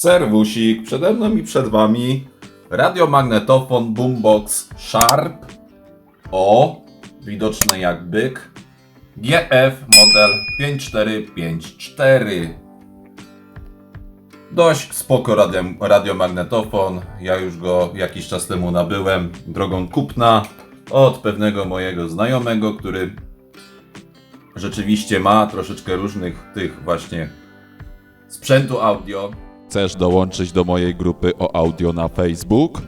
Serwusik, przede mną i przed wami radiomagnetofon Boombox Sharp O, widoczny jak byk, GF model 5454. Dość spoko radio, radiomagnetofon, ja już go jakiś czas temu nabyłem drogą kupna od pewnego mojego znajomego, który rzeczywiście ma troszeczkę różnych tych właśnie sprzętu audio. Chcesz dołączyć do mojej grupy o audio na Facebook?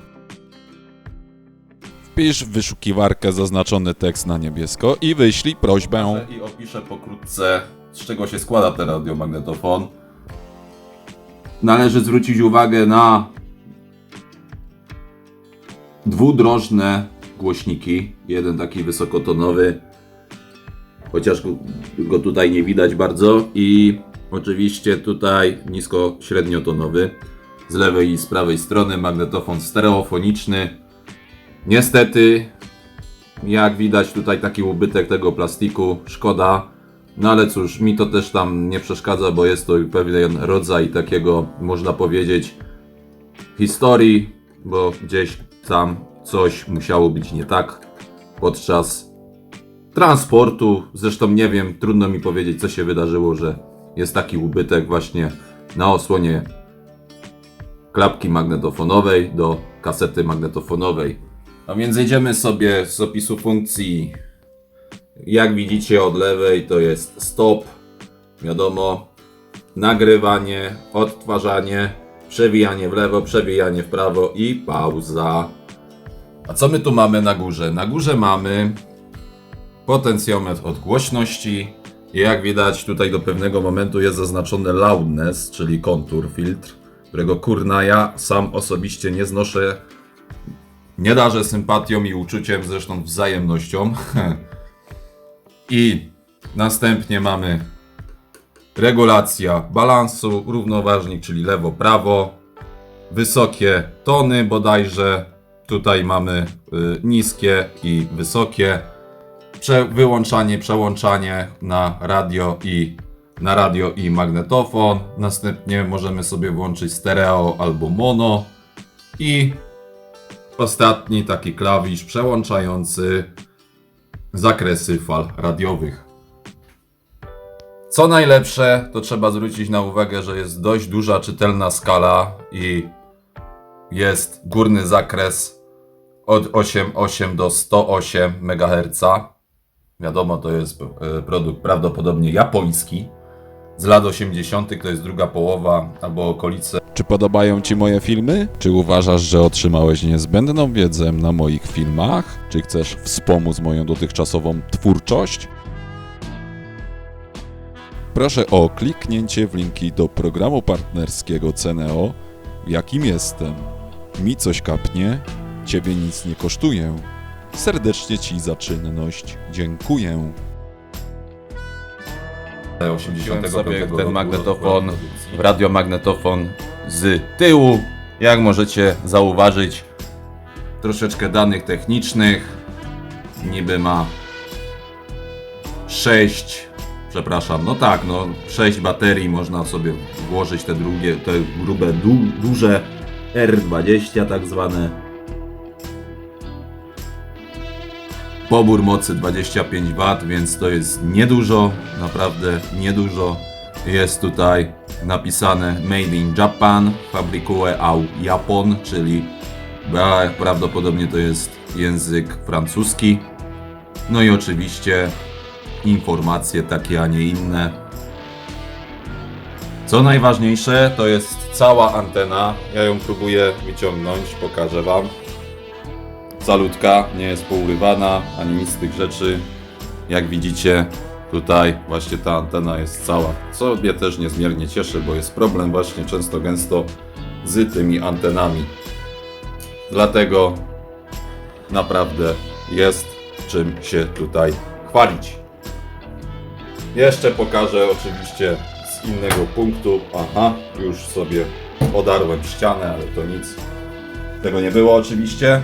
Wpisz w wyszukiwarkę zaznaczony tekst na niebiesko i wyślij prośbę. I opiszę pokrótce, z czego się składa ten radiomagnetofon. Należy zwrócić uwagę na dwudrożne głośniki. Jeden taki wysokotonowy, chociaż go, tutaj nie widać bardzo. I oczywiście tutaj nisko-średniotonowy. Z lewej i z prawej strony magnetofon stereofoniczny. Niestety jak widać tutaj taki ubytek tego plastiku, szkoda. No ale cóż, mi to też tam nie przeszkadza, bo jest to pewien rodzaj takiego, można powiedzieć, historii, bo gdzieś tam coś musiało być nie tak podczas transportu. Zresztą nie wiem, trudno mi powiedzieć, co się wydarzyło, że jest taki ubytek właśnie na osłonie klapki magnetofonowej do kasety magnetofonowej. A więc jedziemy sobie z opisu funkcji. Jak widzicie od lewej to jest stop, wiadomo, nagrywanie, odtwarzanie, przewijanie w lewo, przewijanie w prawo i pauza. A co my tu mamy na górze? Na górze mamy potencjometr od głośności. Jak widać tutaj do pewnego momentu jest zaznaczony loudness, czyli kontur, filtr, którego kurna ja sam osobiście nie znoszę. Nie darzę sympatią i uczuciem, zresztą wzajemnością. I następnie mamy regulacja balansu, równoważnik, czyli lewo-prawo, wysokie tony bodajże, tutaj mamy y, niskie i wysokie, Prze wyłączanie, przełączanie na radio i na radio i magnetofon, następnie możemy sobie włączyć stereo albo mono i ostatni taki klawisz przełączający zakresy fal radiowych. Co najlepsze, to trzeba zwrócić na uwagę, że jest dość duża czytelna skala i jest górny zakres od 8,8 do 108 MHz. Wiadomo, to jest e, produkt prawdopodobnie japoński. Z lat 80. to jest druga połowa albo okolice Czy podobają Ci moje filmy? Czy uważasz, że otrzymałeś niezbędną wiedzę na moich filmach? Czy chcesz wspomóc moją dotychczasową twórczość? Proszę o kliknięcie w linki do programu partnerskiego Ceneo, w jakim jestem. Mi coś kapnie, Ciebie nic nie kosztuje. Serdecznie Ci za czynność dziękuję. 85 sobie ten magnetofon, radiomagnetofon z tyłu. Jak możecie zauważyć, troszeczkę danych technicznych. Niby ma 6, przepraszam, no tak, no 6 baterii można sobie włożyć te drugie, te grube, du, duże R20 tak zwane. Pobór mocy 25 W, więc to jest niedużo, naprawdę niedużo. Jest tutaj napisane Made in Japan, fabrikuje au Japon, czyli pra- prawdopodobnie to jest język francuski. No i oczywiście informacje takie, a nie inne. Co najważniejsze, to jest cała antena. Ja ją próbuję wyciągnąć, pokażę Wam calutka, nie jest pourywana, ani nic z tych rzeczy. Jak widzicie, tutaj właśnie ta antena jest cała, co mnie też niezmiernie cieszy, bo jest problem właśnie często gęsto z tymi antenami. Dlatego naprawdę jest czym się tutaj chwalić. Jeszcze pokażę oczywiście z innego punktu. Aha, już sobie odarłem ścianę, ale to nic. Tego nie było oczywiście.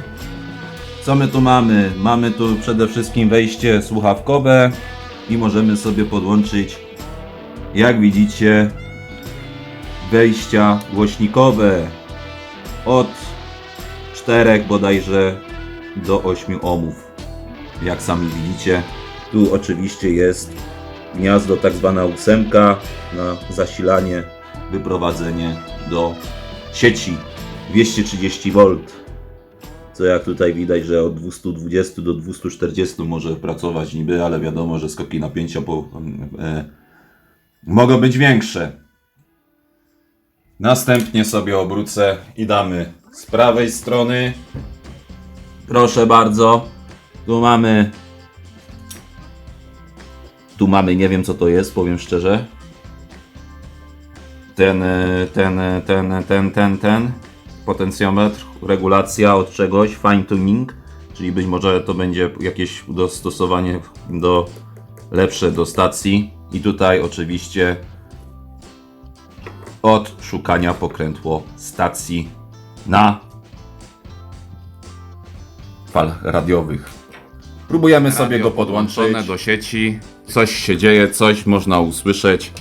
Co my tu mamy? Mamy tu przede wszystkim wejście słuchawkowe i możemy sobie podłączyć, jak widzicie, wejścia głośnikowe od 4 bodajże do 8 ohmów. Jak sami widzicie, tu oczywiście jest gniazdo tak zwana ósemka na zasilanie, wyprowadzenie do sieci 230 V. Co jak tutaj widać, że od 220 do 240 może pracować niby, ale wiadomo, że skoki napięcia po, e, mogą być większe. Następnie sobie obrócę i damy z prawej strony. Proszę bardzo. Tu mamy. Tu mamy, nie wiem co to jest, powiem szczerze. Ten, e, ten, e, ten, ten, ten, ten. Potencjometr, regulacja od czegoś, fine tuning, czyli być może to będzie jakieś dostosowanie do lepsze do stacji. I tutaj oczywiście od szukania pokrętło stacji na fal radiowych. Próbujemy sobie go podłączyć do sieci. Coś się dzieje, coś można usłyszeć.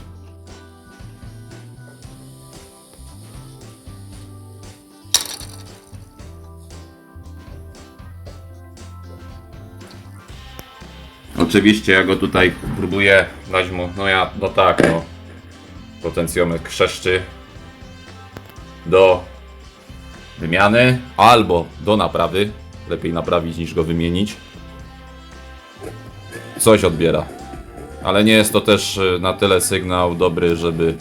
Oczywiście ja go tutaj próbuję dać mu, no ja, no tak, no. Potencjometr krzeszczy do wymiany albo do naprawy. Lepiej naprawić niż go wymienić. Coś odbiera. Ale nie jest to też y, na tyle sygnał dobry, żeby.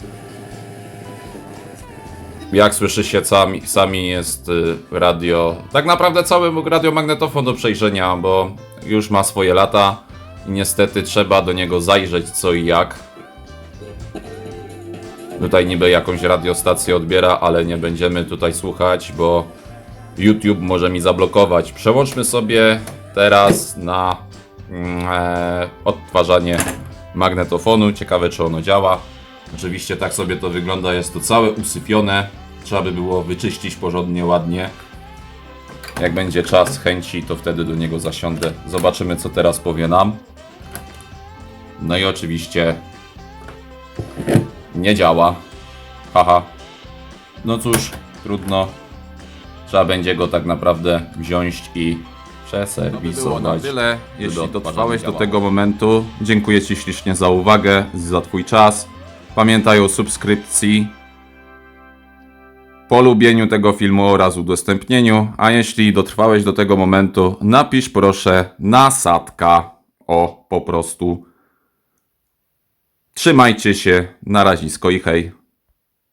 Jak słyszy się sami, sami jest y, radio. Tak naprawdę cały radiomagnetofon do przejrzenia, bo już ma swoje lata i niestety trzeba do niego zajrzeć co i jak. Tutaj niby jakąś radiostację odbiera, ale nie będziemy tutaj słuchać, bo YouTube może mi zablokować. Przełączmy sobie teraz na mm, e, odtwarzanie magnetofonu. Ciekawe, czy ono działa. Oczywiście tak sobie to wygląda. Jest to całe usypione. Trzeba by było wyczyścić porządnie, ładnie. Jak będzie czas, chęci, to wtedy do niego zasiądę. Zobaczymy, co teraz powie nam. No i oczywiście nie działa. Haha. No cóż, trudno. Trzeba będzie go tak naprawdę wziąć i przeserwisować. No tyle. Jeśli dotrwałeś do tego momentu, dziękuję Ci ślicznie za uwagę, za Twój czas. Pamiętaj o subskrypcji, polubieniu tego filmu oraz udostępnieniu. A jeśli dotrwałeś do tego momentu, napisz proszę nasadka. O, po prostu. Trzymajcie się, na razisko i hej.